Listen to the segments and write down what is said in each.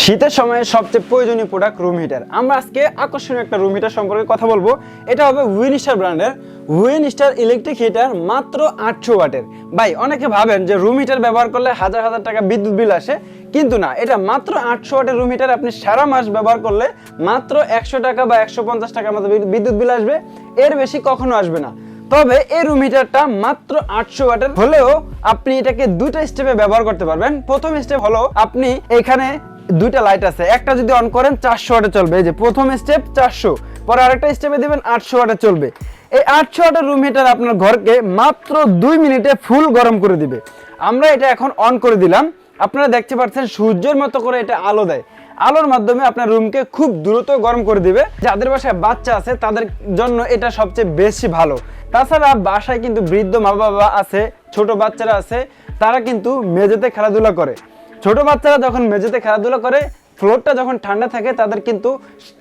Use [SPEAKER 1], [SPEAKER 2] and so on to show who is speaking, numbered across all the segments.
[SPEAKER 1] শীতের সময় সবচেয়ে প্রয়োজনীয় প্রোডাক্ট রুম হিটার আমরা আজকে আকর্ষণীয় একটা রুম হিটার সম্পর্কে কথা বলব। এটা হবে উইনস্টার ব্র্যান্ডের উইনস্টার ইলেকট্রিক হিটার মাত্র আটশো ওয়াটের। ভাই, অনেকে ভাবেন যে রুম হিটার ব্যবহার করলে হাজার হাজার টাকা বিদ্যুৎ বিল আসে, কিন্তু না, এটা মাত্র আটশো ওয়াটের রুম হিটার আপনি সারা মাস ব্যবহার করলে মাত্র একশো টাকা বা একশো পঞ্চাশ টাকার মতো বিদ্যুৎ- বিল আসবে। এর বেশি কখনো আসবে না। তবে এই রুম হিটারটা মাত্র আটশো ওয়াটের হলেও আপনি এটাকে দুটা স্টেপে ব্যবহার করতে পারবেন। প্রথম স্টেপ হলো আপনি এখানে দুইটা লাইট আছে। একটা যদি অন করেন, চারশো ওয়াটে চলবে। এই যে প্রথম স্টেপ চারশো। পরে আরেকটা স্টেপে দিবেন, আটশো ওয়াটে চলবে। এই আটশো ওয়াটের রুম হিটার আপনার ঘরকে মাত্র দুই মিনিটে ফুল গরম করে দিবে। আমরা এটা এখন অন করে দিলাম। আপনারা দেখতে পাচ্ছেন, সূর্যের মতো করে এটা আলো দেয়। আলোর মাধ্যমে আপনার রুমকে খুব দ্রুত গরম করে দিবে। যাদের বাসায় বাচ্চা আছে, তাদের জন্য এটা সবচেয়ে বেশি ভালো। তাছাড়া বাসায় কিন্তু বৃদ্ধ মা বাবা আছে, ছোট বাচ্চারা আছে, তারা কিন্তু মেঝেতে খেলাধুলা করে। ছোট বাচ্চারা যখন মেঝেতে খেলাধুলা করে ফ্লোরটা যখন ঠান্ডা থাকে, তাদের কিন্তু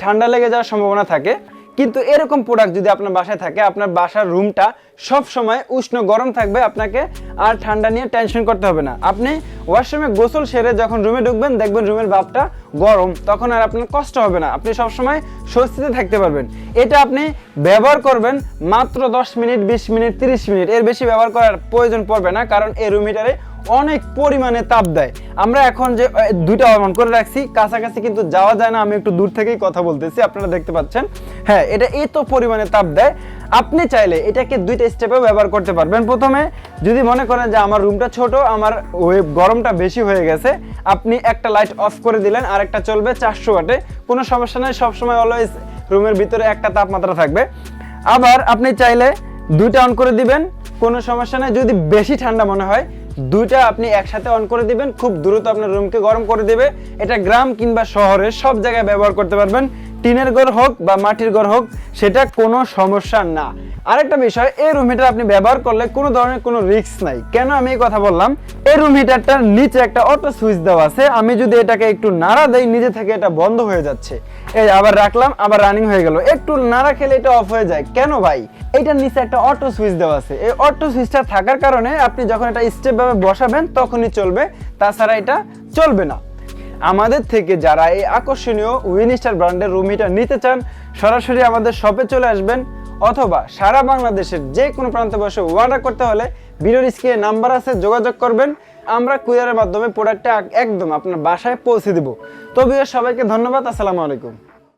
[SPEAKER 1] ঠান্ডা লেগে যাওয়ার সম্ভাবনা থাকে। কিন্তু এরকম প্রোডাক্ট যদি আপনার বাসায় থাকে, আপনার বাসার রুমটা সব সময় উষ্ণ গরম থাকবে, আপনাকে আর ঠান্ডা নিয়ে টেনশন করতে হবে না। আপনি ওয়াশরুমে গোসল সেরে যখন রুমে ঢুকবেন, দেখবেন রুমের ভাবটা গরম, তখন আর আপনার কষ্ট হবে না। আপনি সব সময় স্বস্তিতে থাকতে পারবেন। এটা আপনি ব্যবহার করবেন মাত্র 10 মিনিট 20 মিনিট 30 মিনিট। এর বেশি ব্যবহার করার প্রয়োজন পড়বে না, কারণ এই রুম হিটারে অনেক পরিমাণে তাপ দেয়। আমরা এখন যে দুইটা অন করে রাখছি, কাছাকাছি কিন্তু যাওয়া যায় না, আমি একটু দূর থেকেই কথা বলতেছি, আপনারা দেখতে পাচ্ছেন। হ্যাঁ এটা এত পরিমাণে তাপ দেয়, আপনি চাইলে এটাকে দুইটা স্টেপেও ব্যবহার করতে পারবেন। প্রথমে, যদি মনে করেন যে আমার রুমটা ছোট, আমার ওই গরমটা বেশি হয়ে গেছে, আপনি একটা লাইট অফ করে দিলেন আর একটা চলবে চারশো ওয়াটে কোনো সমস্যা নেই, সবসময় অলওয়েজ রুমের ভিতরে একটা তাপমাত্রা থাকবে। আবার আপনি চাইলে দুইটা অন করে দিবেন, কোনো সমস্যা নেই, যদি বেশি ঠান্ডা মনে হয় দুইটা আপনি একসাথে অন করে দিবেন, খুব দ্রুত আপনার রুমকে গরম করে দেবে। এটা গ্রাম কিংবা শহরে সব জায়গায় ব্যবহার করতে পারবেন। টিনের ঘর হোক বা মাটির ঘর হোক, সেটা কোনো সমস্যা না। আরেকটা বিষয়, এই রুম হিটার আপনি ব্যবহার করলে কোনো ধরনের কোনো রিস্ক নাই। কেন আমি এই কথা বললাম? এই রুম হিটারটার নিচে একটা অটো সুইচ দেওয়া আছে। আমি যদি এটাকে একটু নাড়া দেই, নিজে থেকে এটা বন্ধ হয়ে যাচ্ছে। এই আবার রাখলাম, আবার রানিং হয়ে গেল। একটু নাড়া খেলে এটা অফ হয়ে যায়। কেন ভাই? এইটার নিচে একটা অটো সুইচ দেওয়া আছে। এই অটো সুইচটা থাকার কারণে আপনি যখন এটা স্টেপ ভাবে বসাবেন, তখনই চলবে। তাছাড়া এটা চলবে না। আমাদের থেকে যারা এই আকর্ষণীয় উইনিস্টার ব্র্যান্ডের রুম হিটার নিতে চান, সরাসরি আমাদের শপে চলে আসবেন, অথবা সারা বাংলাদেশের যে কোনো প্রান্তে বসে অর্ডার করতে হলে ভিডিওর স্ক্রিনে নাম্বার আছে, যোগাযোগ করবেন। আমরা কুরিয়ারের মাধ্যমে প্রোডাক্টটা একদম আপনার বাসায় পৌঁছে দেব। তবে সবাইকে ধন্যবাদ, আসসালামু আলাইকুম।